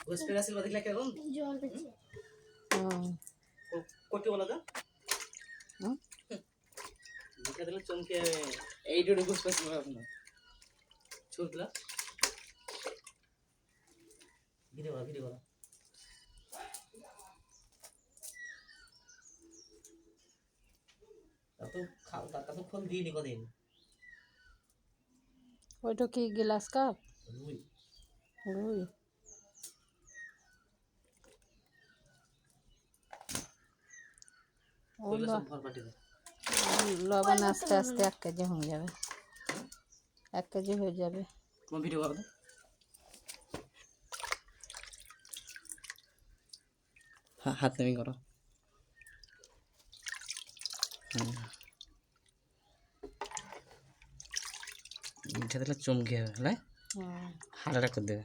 গোসপের আসিল দেখলে কেমন জল দিচ্ছে হুম করতে বলো তো। হুম? দেখা দিলে চমকে এই ডোরে গোসপের আসিল আপনার ছুটলা ভিডিও করা তা তো খাও তা তো ফোন দিয়ে নি কদিন। ওইটা কি গ্লাস কাপ? রুই। রুই? লবণ আস্তে আস্তে এক কেজি হয়ে যাবে। এক কেজি হয়ে যাবে। ভিডিও করো তো হ্যাঁ হাত নেমে করো। মিঠা দিলে চমকে হবে হ্যাঁ। হুম করে দেবে।